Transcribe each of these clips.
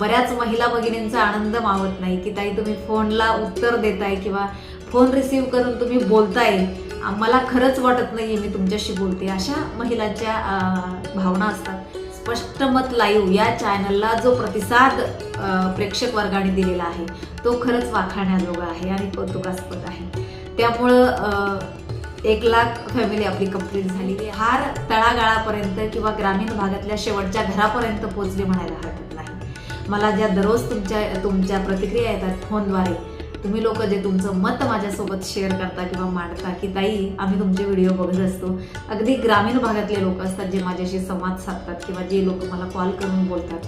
बऱ्याच महिला भगिनींचा आनंद मावत नाही की ताई तुम्ही फोनला उत्तर देताय किंवा फोन रिसीव्ह करून तुम्ही बोलताय. मला खरंच वाटत नाही मी तुमच्याशी बोलते. अशा महिलांच्या भावना असतात. स्पष्ट मत लाईव्ह या चॅनलला जो प्रतिसाद प्रेक्षक वर्गाने दिलेला आहे तो खरंच वाखाण्याजोगा आहे आणि कौतुकास्पद आहे. त्यामुळं एक लाख फॅमिली आपली कंप्लीट झालेली हार तळागाळापर्यंत किंवा ग्रामीण भागातल्या शेवटच्या घरापर्यंत पोचले म्हणायला हवं मला ज्या दररोज तुमच्या तुमच्या प्रतिक्रिया येतात फोनद्वारे तुम्ही लोक जे तुमचं मत माझ्यासोबत शेअर करता किंवा मांडता की ताई आम्ही तुमचे व्हिडिओ बघत असतो. अगदी ग्रामीण भागातले लोक असतात जे माझ्याशी संवाद साधतात किंवा जे लोक मला कॉल करून बोलतात.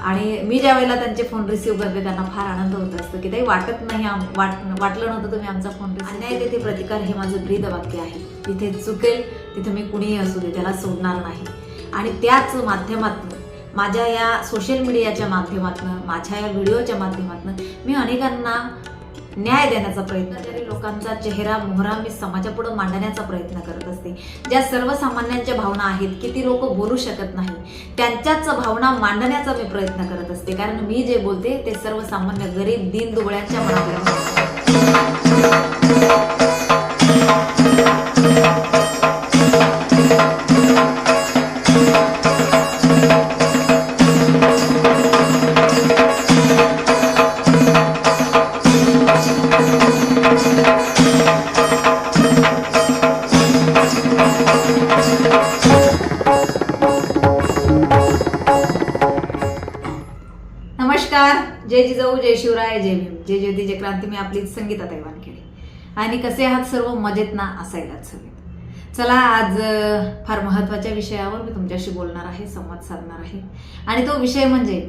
आणि मी ज्या वेळेला त्यांचे फोन रिसीव्ह करते त्यांना फार आनंद होत असतो की ताई वाटत नाही आम- वाट वाटलं नव्हतं तुम्ही आमचा फोन अन्याय तेथे प्रतिकार हे माझं ब्रीद वाक्य आहे. तिथे चुकेल तिथे मी कुणीही असू दे त्याला सोडणार नाही. आणि त्याच माध्यमातून माझ्या या सोशल मीडियाच्या माध्यमातून माझ्या या व्हिडिओच्या माध्यमातून मी अनेकांना न्याय देण्याचा प्रयत्न तरी लोकांचा चेहरा मोहरा मी समाजापुढे मांडण्याचा प्रयत्न करत असते. ज्या सर्वसामान्यांच्या भावना आहेत की ती लोक बोलू शकत नाही त्यांच्याच भावना मांडण्याचा मी प्रयत्न करत असते. कारण मी जे बोलते ते सर्वसामान्य गरीब दीन दुबळ्यांच्या मनातल्या नमस्कार. जय जिजाऊ जय शिवराय जय भीम. जय ज्योती जय क्रांती. मी आपली संगीता वानखेडे आणि कसे आहात सर्व? मजेत ना असायलाच हवेत चला आज फार महत्त्वाच्या विषयावर मी तुमच्याशी बोलणार आहे संवाद साधणार आहे. आणि तो विषय म्हणजे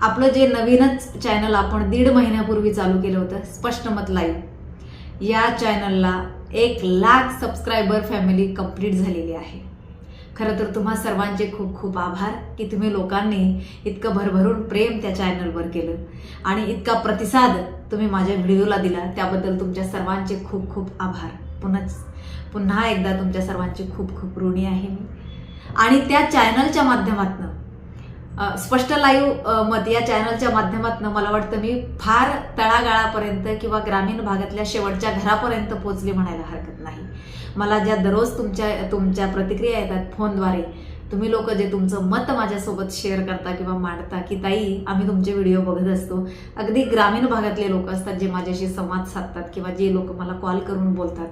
आपलं जे नवीनच चॅनल आपण दीड महिन्यापूर्वी चालू केलं होतं स्पष्ट मत लाईव्ह. या चॅनलला एक लाख सबस्क्रायबर फॅमिली कंप्लीट झालेली आहे. खरं तर तुम्हा सर्वांचे खूप खूप आभार की तुम्ही लोकांनी इतकं भरभरून प्रेम त्या चॅनलवर केलं. आणि इतका प्रतिसाद तुम्ही माझ्या व्हिडिओला दिला त्याबद्दल तुमच्या सर्वांचे खूप खूप आभार. पुन्हाच पुन्हा एकदा तुमच्या सर्वांची खूप खूप ऋणी आहे मी. आणि त्या चॅनलच्या माध्यमातनं स्पष्ट लाईव्ह मत या चॅनलच्या माध्यमातून मला वाटतं मी फार तळागाळापर्यंत किंवा ग्रामीण भागातल्या शेवटच्या घरापर्यंत पोचली म्हणायला हरकत नाही. मला ज्या दररोज तुमच्या तुमच्या प्रतिक्रिया येतात फोनद्वारे तुम्ही लोक जे तुमचं मत माझ्यासोबत शेअर करता किंवा मांडता की ताई आम्ही तुमचे व्हिडिओ बघत असतो. अगदी ग्रामीण भागातले लोक असतात जे माझ्याशी संवाद साधतात किंवा जे लोक मला कॉल करून बोलतात.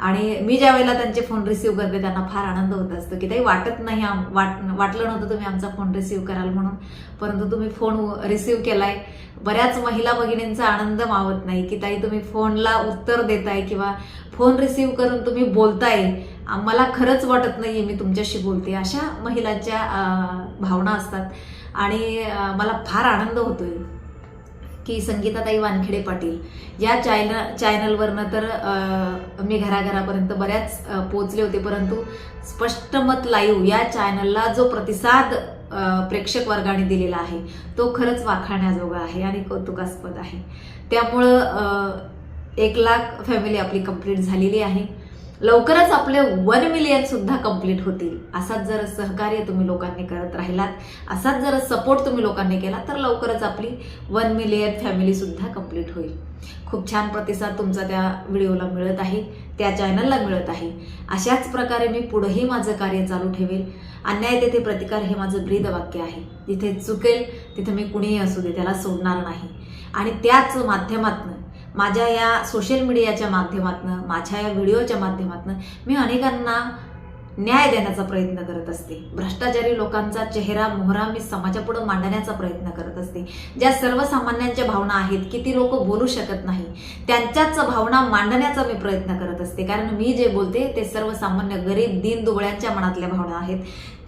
आणि मी ज्या वेळेला त्यांचे फोन रिसिव्ह करते त्यांना फार आनंद होत असतो की ताई वाटत नाही वाट वाटलं नव्हतं तुम्ही आमचा फोन रिसिव्ह कराल म्हणून. परंतु तुम्ही फोन रिसिव्ह केलाय. बऱ्याच महिला भगिनींचा आनंद मावत नाही की ताई तुम्ही फोनला उत्तर देताय किंवा फोन रिसिव्ह करून तुम्ही बोलताय. मला खरंच वाटत नाही मी तुमच्याशी बोलते. अशा महिलांच्या भावना असतात. आणि मला फार आनंद होतोय. की संगीताताई वानखेडे पाटील. या चॅनल चॅनलवरनं तर मी घराघरापर्यंत बऱ्याच पोचले होते. परंतु स्पष्ट मत लाईव्ह या चॅनलला जो प्रतिसाद प्रेक्षक वर्गाने दिलेला आहे तो खरंच वाखाण्याजोगा आहे आणि कौतुकास्पद आहे. त्यामुळं एक लाख फॅमिली आपली कंप्लीट झालेली आहे. लवकरच आपले वन मिलियन सुद्धा कंप्लीट होतील. असाच जर सहकार्य तुम्ही लोकांनी करत राहिलात असाच जर सपोर्ट तुम्ही लोकांनी केला तर लवकरच आपली वन मिलियन फॅमिली सुद्धा कंप्लीट होईल. खूप छान प्रतिसाद तुमचा त्या व्हिडिओला मिळत आहे त्या चॅनलला मिळत आहे. अशाच प्रकारे मी पुढेही माझं कार्य चालू ठेवेल. अन्याय तेथे प्रतिकार हे माझं ब्रीद वाक्य आहे. जिथे चुकेल तिथे मी कुणीही असू दे त्याला सोडणार नाही. आणि त्याच माध्यमातून माझ्या या सोशल मीडियाच्या माध्यमातनं माझ्या या व्हिडिओच्या माध्यमातनं मी अनेकांना न्याय देण्याचा प्रयत्न करत असते. भ्रष्टाचारी लोकांचा चेहरा मोहरा मी समाजापुढे मांडण्याचा प्रयत्न करत असते. ज्या सर्वसामान्यांच्या भावना आहेत की ती लोक बोलू शकत नाही त्यांच्याच भावना मांडण्याचा मी प्रयत्न करत असते. कारण मी जे बोलते ते सर्वसामान्य गरीब दीन दुबळ्यांच्या मनातल्या भावना आहेत.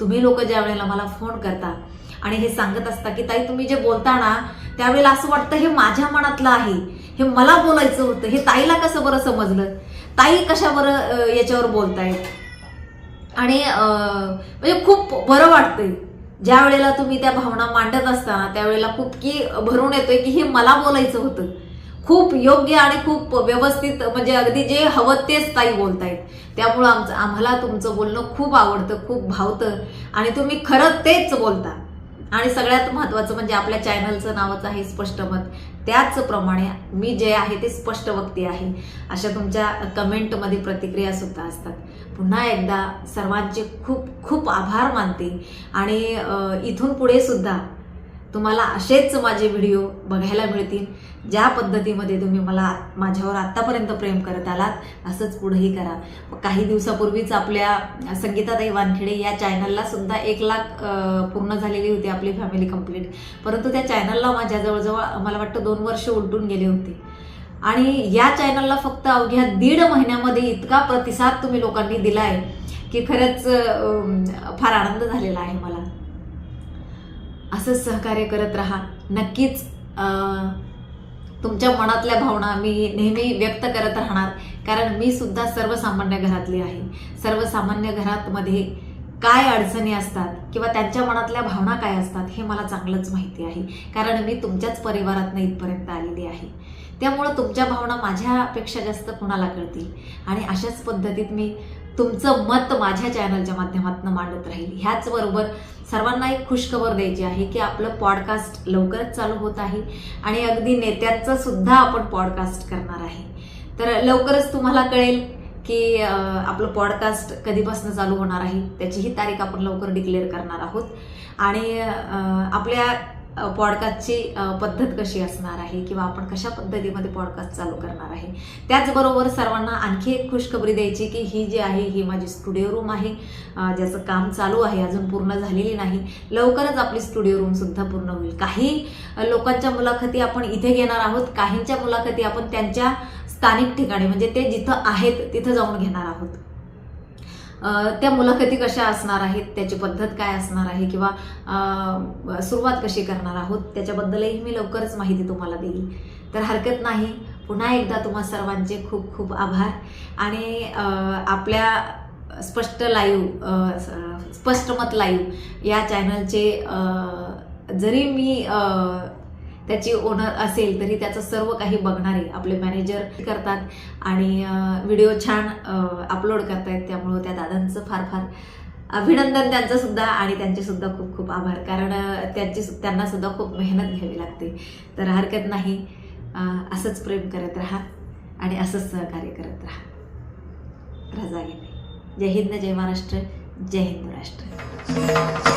तुम्ही लोक ज्या वेळेला मला फोन करता आणि हे सांगत असता की ताई तुम्ही जे बोलता ना त्यावेळेला असं वाटतं हे माझ्या मनातलं आहे. हे मला बोलायचं होतं. हे ताईला कसं बरं समजलं? ताई कशा बरं याच्यावर बोलतायत? आणि म्हणजे खूप बरं वाटतंय. ज्या वेळेला तुम्ही त्या भावना मांडत असताना त्यावेळेला खूप की भरून येतोय की हे मला बोलायचं होतं. खूप योग्य आणि खूप व्यवस्थित म्हणजे अगदी जे हवं तेच ताई बोलतायत. त्यामुळं आमचं आम्हाला तुमचं बोलणं खूप आवडतं खूप भावतं. आणि तुम्ही खरं तेच बोलता. आणि सगळ्यात महत्त्वाचं म्हणजे आपल्या चॅनलचं नावच आहे स्पष्ट मत. त्याचप्रमाणे मी जे आहे ते स्पष्ट वक्ती आहे. अशा तुमच्या कमेंटमध्ये प्रतिक्रिया सुद्धा असतात. पुन्हा एकदा सर्वांचे खूप खूप आभार मानते. आणि इथून पुढे सुद्धा तुम्हाला असेच माझे व्हिडिओ बघायला मिळतील ज्या पद्धतीमध्ये तुम्ही मला माझ्यावर आत्तापर्यंत प्रेम करत आलात असंच पुढेही करा. काही दिवसापूर्वीच आपल्या संगीताताई वानखेडे या चॅनलला सुद्धा एक लाख पूर्ण झालेली होती आपली फॅमिली कंप्लीट परंतु त्या चॅनलला माझ्या जवळजवळ मला वाटतं दोन वर्ष उलटून गेले होते. आणि या चॅनलला फक्त अवघ्या दीड महिन्यामध्ये इतका प्रतिसाद तुम्ही लोकांनी दिलाय की खरंच फार आनंद झालेला आहे मला. असंच सहकार्य करत राहा. नक्कीच तुमच्या मनातल्या भावना मी नेहमी व्यक्त करत राहणार. कारण मी सुद्धा सर्वसामान्य घरातली आहे. सर्वसामान्य घरातमध्ये काय अडचणी असतात किंवा त्यांच्या मनातल्या भावना काय असतात हे मला चांगलंच माहिती आहे. कारण मी तुमच्याच परिवारातनं इथपर्यंत आलेली आहे. त्यामुळं तुमच्या भावना माझ्यापेक्षा जास्त कुणाला कळतील? आणि अशाच पद्धतीत मी तुमचं मत माझ्या चॅनलच्या माध्यमातून मांडत राहील. ह्याचबरोबर सर्वांना एक खुशखबर द्यायची आहे की आपलं पॉडकास्ट लवकरच चालू होत आहे आणि अगदी नेत्याचं सुद्धा आपण पॉडकास्ट करणार आहे. तर लवकरच तुम्हाला कळेल की आपलं पॉडकास्ट कधीपासून चालू होणार आहे त्याचीही तारीख आपण लवकर डिक्लेअर करणार आहोत. आणि आपल्या पॉडकास्टची पद्धत कशी असणार आहे किंवा आपण कशा पद्धतीमध्ये पॉडकास्ट चालू करणार आहे? त्याचबरोबर सर्वांना आणखी एक खुशखबरी द्यायची की ही जी आहे ही माझी स्टुडिओ रूम आहे. ज्याचं काम चालू आहे अजून पूर्ण झालेली नाही. लवकरच आपली स्टुडिओ रूमसुद्धा पूर्ण होईल. काही लोकांच्या मुलाखती आपण इथे घेणार आहोत. काहींच्या मुलाखती आपण त्यांच्या स्थानिक ठिकाणी म्हणजे ते जिथं आहेत तिथं जाऊन घेणार आहोत. त्या मुलाखती कशा असणार आहेत त्याची पद्धत काय असणार आहे किंवा सुरुवात कशी करणार आहोत त्याच्याबद्दलही मी लवकरच माहिती तुम्हाला देईल. तर हरकत नाही. पुन्हा एकदा तुम्हा सर्वांचे खूप खूप आभार. आणि आपल्या स्पष्ट लाईव्ह स्पष्ट मत लाईव्ह या चॅनलचे जरी मी त्याची ओनर असेल तरी त्याचं सर्व काही बघणारे आपले मॅनेजर करतात आणि व्हिडिओ छान अपलोड करतायत. त्यामुळं त्या दादांचं फार फार अभिनंदन त्यांचं सुद्धा आणि त्यांचे सुद्धा खूप खूप आभार. कारण त्यांची त्यांना सुद्धा खूप मेहनत घ्यावी लागते. तर हरकत नाही. असंच प्रेम करत राहा आणि असंच सहकार्य करत राहा. रजा घेते. जय हिंद जय महाराष्ट्र जय हिंद राष्ट्र.